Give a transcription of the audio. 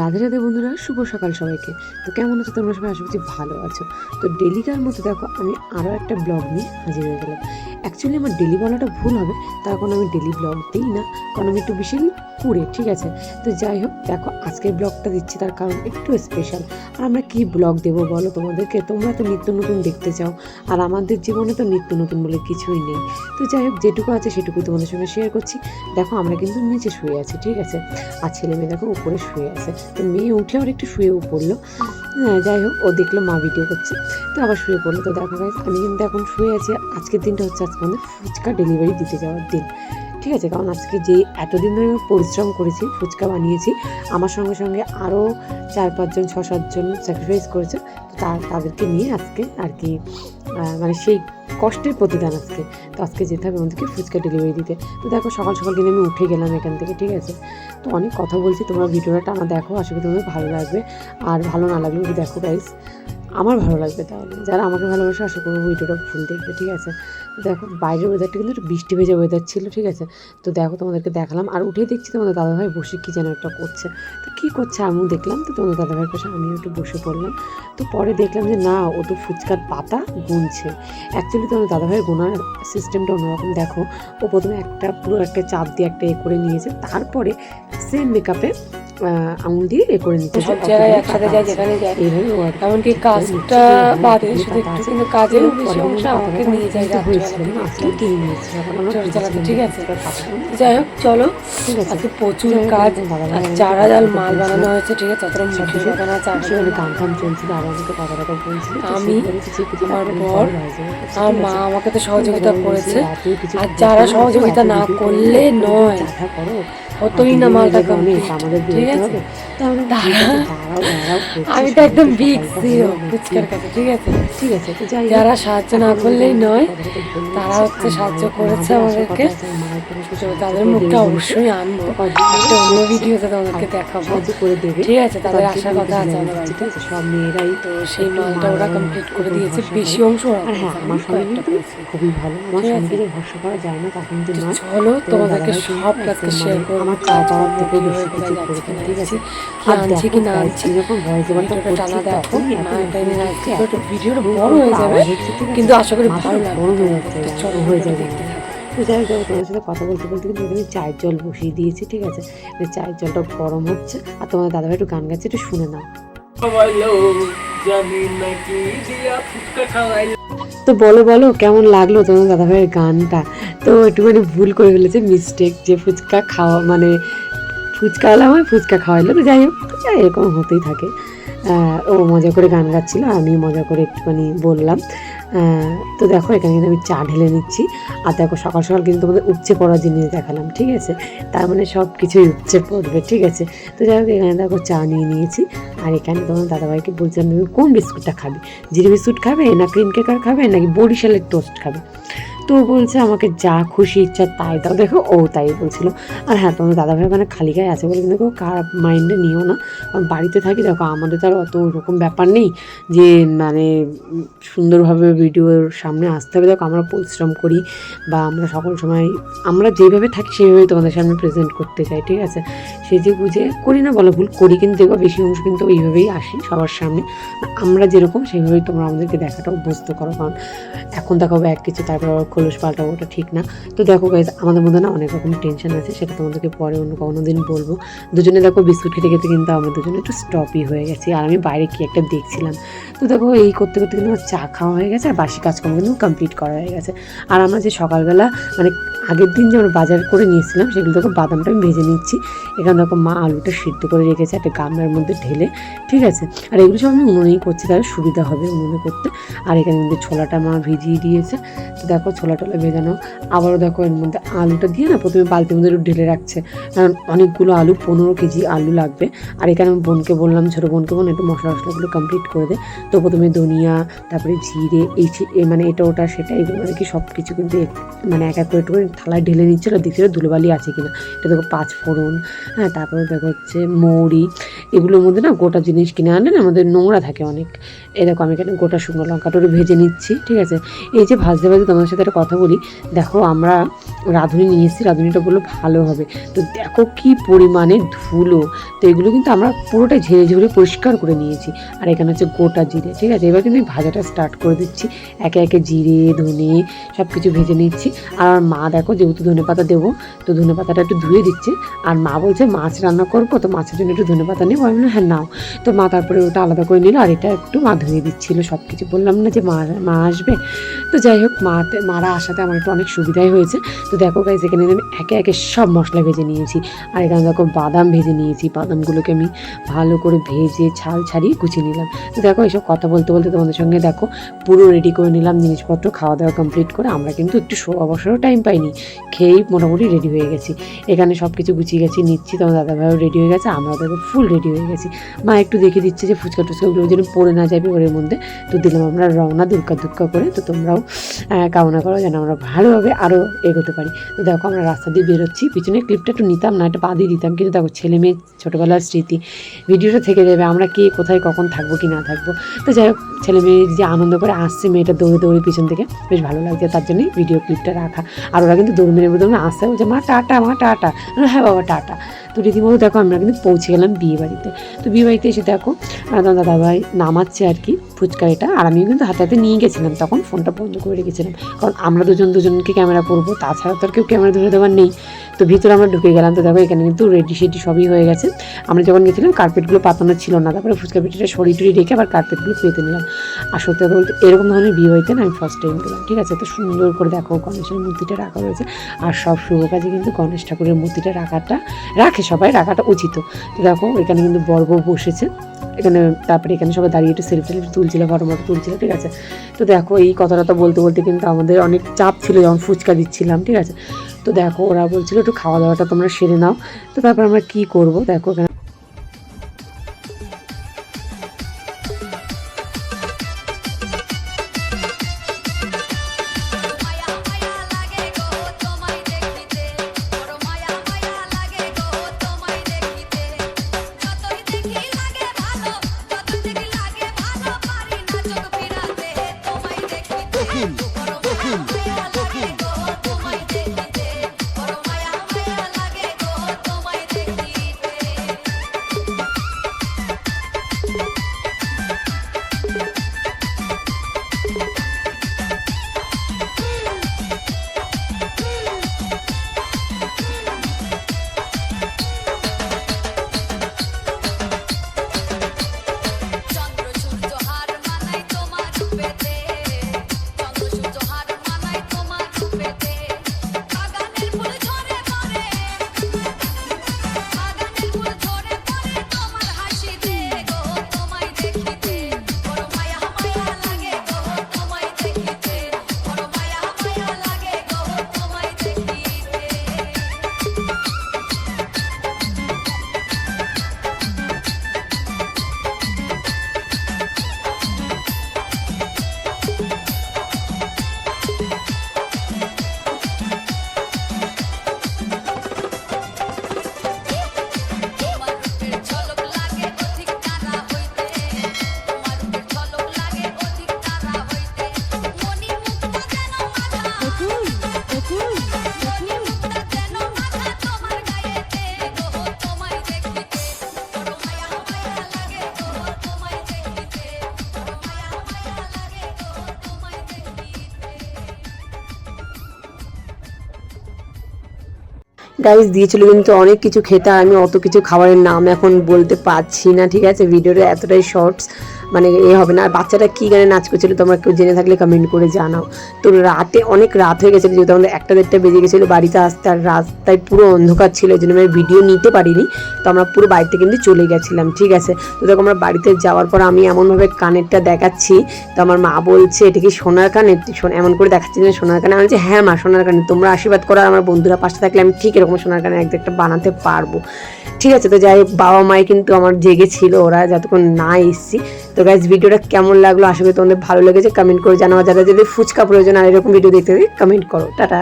রাধে রাধে বন্ধুরা, শুভ সকাল সবাইকে। তো কেমন আছো তোমরা সবাই? আশা করছি ভালো আছো। তো ডেলিকার মতো দেখো, আমি আরও একটা ব্লগ নিয়ে হাজির হয়ে গেলাম। অ্যাকচুয়ালি আমার ডেলি বলাটা ভুল হবে, তার কারণ আমি ডেলি ব্লগ দিই না, কারণ আমি একটু বেশি কুড়ে ঠিক আছে? তো যাই হোক, দেখো, আজকের ব্লগটা দিচ্ছি তার কারণ একটু স্পেশাল আর আমরা কি ব্লগ দেবো বলো তোমাদেরকে? তোমরা তো নিত্য নতুন দেখতে চাও, আর আমাদের জীবনে তো নিত্য নতুন বলে কিছুই নেই। তো যাই হোক, যেটুকু আছে সেটুকু তোমাদের সঙ্গে শেয়ার করছি। দেখো, আমরা কিন্তু নিচে শুয়ে আছি, ঠিক আছে? আর ছেলে মেয়ে দেখো, উপরে শুয়ে আছে। তো মেয়ে উঠে আবার একটু শুয়েও পড়ল। হ্যাঁ যাই হোক, ও দেখল, মা ভিডিও করছে, তো আবার শুয়ে পড়ল। তো দেখো গাইজ আমি কিন্তু এখন শুয়ে আছি। আজকের দিনটা হচ্ছে আজকে আমাদের ফুচকা ডেলিভারি দিতে যাওয়ার দিন। ঠিক আছে, কারণ আজকে যে এতদিন ধরে আমি পরিশ্রম করেছি, ফুচকা বানিয়েছি, আমার সঙ্গে সঙ্গে আরও চার পাঁচজন, ছ সাতজন স্যাক্রিফাইস করেছে। তো তাদেরকে নিয়ে আজকে আর কি মানে সেই কষ্টের প্রতিদান আজকে। তো আজকে যেতে হবে আমাদেরকে ফুচকা ডেলিভারি দিতে। তো দেখো সকাল সকাল কিন্তু আমি উঠে গেলাম এখান থেকে, ঠিক আছে? তো অনেক কথা বলছি, তোমরা ভিডিওটা আমার দেখো, আশা করি তোমাদের ভালো লাগবে। আর ভালো না লাগলেও দেখো গাইস আমার ভালো লাগবে তাহলে। যারা আমাকে ভালোবাসে, আশা করব ভিডিওটা ফুল দেখবে, ঠিক আছে? দেখো, বাইরের ওয়েদারটা কিন্তু বৃষ্টি ভেজা ওয়েদার ছিল, ঠিক আছে? তো দেখো, তোমাদেরকে দেখালাম। আর উঠে দেখছি তোমাদের দাদাভাই বসে কী যেন একটা করছে। তো কী করছে আমিও দেখলাম, তো তোমাদের দাদাভাইয়ের পাশে আমিও একটু বসে পড়লাম। তো পরে দেখলাম যে, না, ও তো ফুচকার পাতা গুনছে। অ্যাকচুয়ালি তোমাদের দাদাভাইয়ের গোনার সিস্টেমটা অন্যরকম। দেখো, ও প্রথমে একটা, পুরো একটা চাপ দিয়ে একটা এ করে নিয়েছে। তারপরে সেম মেকআপে আঙুল দিয়ে এ করে সব জায়গায় একসাথে যায় যেখানে যায়। এমনকি কাজটা বাদে শুধু একটু কিন্তু কাজের বেশি অংশ আমাকে নিয়ে যায় হয়েছিল আজকে নিয়েছি আমরা চালাতে, ঠিক আছে? যাই হোক চলো। আজকে প্রচুর কাজ চারা জাল মাল বানানো হয়েছে ঠিক আছে। ততটা মুখে কথা না চারা সেখানে গান চলছিল আবার আমাকে কথা কথা আমি, বলেছি কিছু আমার বর, আর মা আমাকে তো সহযোগিতা করেছে। আর যারা সহযোগিতা না করলে করে নয়। হতোই না মালটা কমপ্লিট ঠিক আছে? আমি তো একদম বিগ সকালটা জিরো ফুচকার কাছে ঠিক আছে? ঠিক আছে যারা সাহায্য না করলেই নয় তারা হচ্ছে সাহায্য করেছে আমাদেরকে। তো তাদের মুখটা অবশ্যই আনব। একটা অন্য ভিডিওতে তোমাদেরকে দেখাবো। করে দেবে। ঠিক আছে তাদের আসার কথা আছে ঠিক বাড়িতে সব মেয়েরাই তো সেই মালটা ওরা কমপ্লিট করে দিয়েছে বেশি অংশ হ্যাঁ আমার। খুবই ভালো আমার? ভরসা করা যায় না তা কিন্তু তো নয়। চলো তোমাদেরকে সব কাজকে শেয়ার করব আমার চা থেকেও করব, বেশি কিছু না ঠিক আছে। কি আর আনছি কি না আনছি যখন ভয়েস ওভারটা ভিডিওটা করছি দেখো একটু ভিডিওটা এত বড় হয়ে যাবে? কিন্তু আশা করি ভালো গরম হয়ে যাচ্ছে চলো হয়ে যাবে। দেখতে তো যাই হোক তোমার সাথে কথা বলতে বলতে কিন্তু এখানে চায়ের জল বসিয়ে দিয়েছি ঠিক আছে? এই চায়ের জলটা গরম হচ্ছে আর তোমার দাদাভাই একটু গান গাচ্ছে একটু শুনে নাও। জানি নাকি দিয়া ফুটকা খাওয়াইলো। তো বলো বলো, কেমন লাগল তোমার দাদা ভাইয়ের গানটা? তো একটুখানি ভুল করে ফেলেছে মিস্টেক যে ফুচকা খাওয়া মানে ফুচকা হলে আমার ফুচকা খাওয়াইলো। তো যাই হোক এরকম হতেই থাকে। ও মজা করে গান গাচ্ছিল আমি মজা করে একটুখানি বললাম। তো দেখো, এখানে কিন্তু আমি চা ঢেলে নিচ্ছি। আর দেখো, সকাল সকাল কিন্তু তোমাদের উপচে পড়া জিনিস দেখালাম, ঠিক আছে? তার মানে সব কিছুই উপচে পড়বে, ঠিক আছে? তো যাই হোক, এখানে দেখো চা নিয়ে নিয়েছি। আর এখানে তোমার দাদাভাইকে বলছিলাম, তুমি কোন বিস্কুটটা খাবে? জিরে বিস্কুট খাবে, না ক্রিম কেকার খাবে, নাকি বরিশালের টোস্ট খাবে? তো বলছে আমাকে যা খুশি ইচ্ছা তাই দাও। দেখো, ও তাই বলছিল। আর হ্যাঁ তোমার দাদাভাই ওখানে খালি গায়ে আছে বলে কেউ খারাপ মাইন্ডে নিও না। কারণ বাড়িতে থাকি, দেখো, আমাদের তো আর অত ওরকম ব্যাপার নেই যে মানে সুন্দরভাবে ভিডিওর সামনে আসতে হবে। দেখো, আমরা পরিশ্রম করি বা আমরা সকল সময়, আমরা যেভাবে থাকি সেইভাবেই তোমাদের সামনে প্রেজেন্ট করতে চাই, ঠিক আছে? সে যে বুঝে করি না, বলো ভুল করি কিন্তু দেখব, বেশি অংশ কিন্তু ওইভাবেই আসি সবার সামনে। আমরা যেরকম, সেইভাবেই তোমরা আমাদেরকে দেখাটা অভ্যস্ত করো। কারণ এখন দেখাবো এক কিছু, তারপর খোলস পাল্টাবো, ওটা ঠিক না। তো দেখো গাইজ আমাদের মধ্যে না অনেক রকম টেনশন আছে, সেটা তোমাদেরকে পরে অন্য কোনো দিন বলব। দুজনে দেখো বিস্কুট খেতে খেতে কিন্তু আমরা দুজনে একটু স্টপই হয়ে গেছি, আর আমি বাইরে কি একটা দেখছিলাম। তো দেখো এই করতে করতে কিন্তু আমার চা খাওয়া হয়ে গেছে, আর বাসি কাজকর্ম কিন্তু কমপ্লিট করা হয়ে গেছে। আর আমরা যে সকালবেলা মানে আগের দিন যে আমরা বাজার করে নিয়েছিলাম, সেগুলো দেখো বাদামটা আমি ভেজে নিচ্ছি। এখানে দেখো মা আলুটা সিদ্ধ করে রেখেছে, একটা গামলার মধ্যে ঢেলে, ঠিক আছে? আর এগুলো সব আমি উনুনেই করছি, তাহলে সুবিধা হবে উনুনে করতে। আর এখানে কিন্তু ছোলাটা মা ভিজিয়ে দিয়েছে। তো দেখো ছোলা টোলা ভেজানো আবারও দেখো এর মধ্যে আলুটা দিয়ে না প্রথমে বালতির মধ্যে একটু ঢেলে রাখছে। কারণ অনেকগুলো আলু, পনেরো কেজি আলু লাগবে। আর এখানে আমি বোনকে বললাম, ছোটো বোনকে বোন একটু মশলা মশলাগুলো কমপ্লিট করে দে। তো প্রথমে ধনিয়া, তারপরে জিরে, এই মানে এটা, ওটা, সেটা, এগুলো মানে কি সব কিছু কিন্তু মানে এক এক করে একটু থালায় ঢেলে নিচ্ছিল দেখছিল ধুলোবালি আছে কিনা। এটা দেখো পাঁচ ফোড়ন হ্যাঁ তারপরে দেখো হচ্ছে মৌরি। এগুলোর মধ্যে না গোটা জিনিস কিনে আনলে না আমাদের নোংরা থাকে অনেক। এরকম আমি এখানে গোটা শুকনো লঙ্কাটা ভেজে নিচ্ছি, ঠিক আছে? এই যে ভাজতে ভাজতে তোমাদের সাথে কথা বলি, দেখো আমরা রাঁধুনি নিয়ে এসেছি, রাঁধুনিটা বলল ভালো হবে। তো দেখো কি পরিমাণে ধুলো। তো এগুলো কিন্তু আমরা পুরোটাই ঝেড়ে ঝেড়ে পরিষ্কার করে নিয়েছি। আর এখানে হচ্ছে গোটা জিরে, ঠিক আছে? এবার কিন্তু ভাজাটা স্টার্ট করে দিচ্ছি। একে একে জিরে, ধনে সব কিছু ভেজে নিচ্ছি। আর মা দেখো যেহেতু ধনে পাতা দেবো, তো ধনে পাতাটা একটু ধুয়ে দিচ্ছে। আর মা বলছে, মাছ রান্না করব, তো মাছের জন্য একটু ধনে পাতা নেব। আমি হ্যাঁ নাও। তো মা তারপরে ওটা আলাদা করে নিল। আর এটা একটু মা ধুয়ে দিচ্ছিল। সব কিছু বললাম না যে মা মা আসবে। তো যাই হোক মা মাতে মারা আসাতে আমার একটু অনেক সুবিধাই হয়েছে। তো দেখো গাইজ এখানে আমি একে একে সব মশলা ভেজে নিয়েছি। আর এখানে দেখো বাদাম ভেজে নিয়েছি। বাদামগুলোকে আমি ভালো করে ভেজে ছাল ছাড়িয়ে গুছিয়ে নিলাম। তো দেখো এইসব কথা বলতে বলতে তোমাদের সঙ্গে দেখো পুরো রেডি করে নিলাম জিনিসপত্র খাওয়া দাওয়া কমপ্লিট করে। আমরা কিন্তু একটু অবসরও টাইম পাইনি। খেয়েই মোটামুটি রেডি হয়ে গেছি। এখানে সব কিছু গুছিয়ে গেছি, নিচ্ছি। তোমার দাদাভাইও রেডি হয়ে গেছে আমরা দেখো ফুল রেডি হয়ে গেছি। মা একটু দেখে দিচ্ছে যে ফুচকা টুচকাগুলো যেন পড়ে না যাবে ওর মধ্যে। তো দিলাম আমরা রওনা দুর্গা দুর্গা করে। তো তোমরাও কামনা করো যেন আমরা ভালোভাবে আরও এগোতে পারি। তো দেখো আমরা রাস্তা দিয়ে বেরোচ্ছি পিছনে ক্লিপটা একটু নিতাম, না একটা বাদিয়ে দিতাম। কিন্তু দেখো ছেলে মেয়ে, ছোটোবেলার স্মৃতি, ভিডিওটা থেকে যাবে আমরা কে, কোথায়, কখন থাকব কি না থাকব। তো যাই হোক, ছেলে মেয়ে যে আনন্দ করে আসছে মেয়েটা দৌড়ে দৌড়ে পিছন থেকে, বেশ ভালো লাগছে তার জন্যই ভিডিও ক্লিপটা রাখা। আর ওরা কিন্তু দৌড় মেরে দৌড়ে আসছে। বলছে, মা, টাটা মা, টাটা। হ্যাঁ বাবা, টাটা। তো রীতিমতো দেখো আমরা কিন্তু পৌঁছে গেলাম বিয়ে বাড়িতে তো বিয়ে বাড়িতে এসে দেখো আহ, তোমার দাদাভাই নামাচ্ছে আর কি ফুচকা এটা। আর আমিও কিন্তু হাতে হাতে নিয়ে গেছিলাম তখন ফোনটা বন্ধ করে রেখেছিলাম। কারণ আমরা দুজন দুজনকে ক্যামেরা করব তাছাড়া তো আর কেউ ক্যামেরা ধরে দেওয়ার নেই। তো ভিতরে আমরা ঢুকে গেলাম তো দেখো এখানে কিন্তু রেডি সেডি সবই হয়ে গেছে। আমরা যখন গেছিলাম কার্পেটগুলো পাতানো ছিল না তারপরে ফুচকা পিঠিটা সরি টরি রেখে আবার কার্পেটগুলো পেতে নিলাম। আর সত্যি কথা বলতে এরকম ধরনের বিয়ে বাড়িতে না আমি ফার্স্ট টাইম গেলাম ঠিক আছে? তো সুন্দর করে দেখো গণেশের মূর্তিটা রাখা রয়েছে আর সব শুভ কাজে কিন্তু গণেশ ঠাকুরের মূর্তিটা রাখাটা রাখে সবাই রাখাটা উচিত। তো দেখো, এখানে কিন্তু বর্গ বসেছে। এখানে তারপরে এখানে সবাই দাঁড়িয়ে একটু সেলফি টেলফি তুলছিল ফটো মটো তুলছিল, ঠিক আছে? তো দেখো, এই কথাটা বলতে বলতে কিন্তু আমাদের অনেক চাপ ছিল যখন ফুচকা দিচ্ছিলাম, ঠিক আছে? তো দেখো, ওরা বলছিল, একটু খাওয়া দাওয়াটা তোমরা সেরে নাও। তো তারপর আমরা কি করব? দেখো, এখানে গাইজ দিয়েছিল কিন্তু অনেক কিছু খেতে, আমি অত কিছু খাবারের নাম এখন বলতে পারছি না, ঠিক আছে? ভিডিওটা এতটাই শর্টস মানে এ হবে না। আর বাচ্চাটা কী গানে নাচ করছিল তোমরা কেউ জেনে থাকলে কমেন্ট করে জানাও। তো রাতে অনেক রাত হয়ে গেছিল, যেহেতু আমাদের একটা দেড়টা বেজে গেছিল বাড়িতে আসতে, আর রাস্তায় পুরো অন্ধকার ছিল, এই জন্য আমি ভিডিও নিতে পারিনি। তো আমরা পুরো বাড়িতে কিন্তু চলে গেছিলাম, ঠিক আছে? তো দেখো আমরা বাড়িতে যাওয়ার পর আমি এমনভাবে কানেরটা দেখাচ্ছি। তো আমার মা বলছে, এটা কি সোনার শোন, এমন করে দেখাচ্ছি যে সোনার কানে আমি বলছি হ্যাঁ মা, সোনার কানে তোমরা আশীর্বাদ করো আমার বন্ধুরা পাশে থাকলে আমি ঠিক এরকম সোনার কানে এক একটা বানাতে পারব। ঠিক আছে, তো যাই বাবা মাই কিন্তু আমার জেগেছিল ওরা যতক্ষণ না এসছি। তো গাইজ ভিডিওটা কেমন লাগল? আশা করি তোমাদের ভালো লেগেছে। কমেন্ট করে জানাও। যারা যদি ফুচকা প্রয়োজন, আর এরকম ভিডিও দেখতে কমেন্ট করো। টাটা।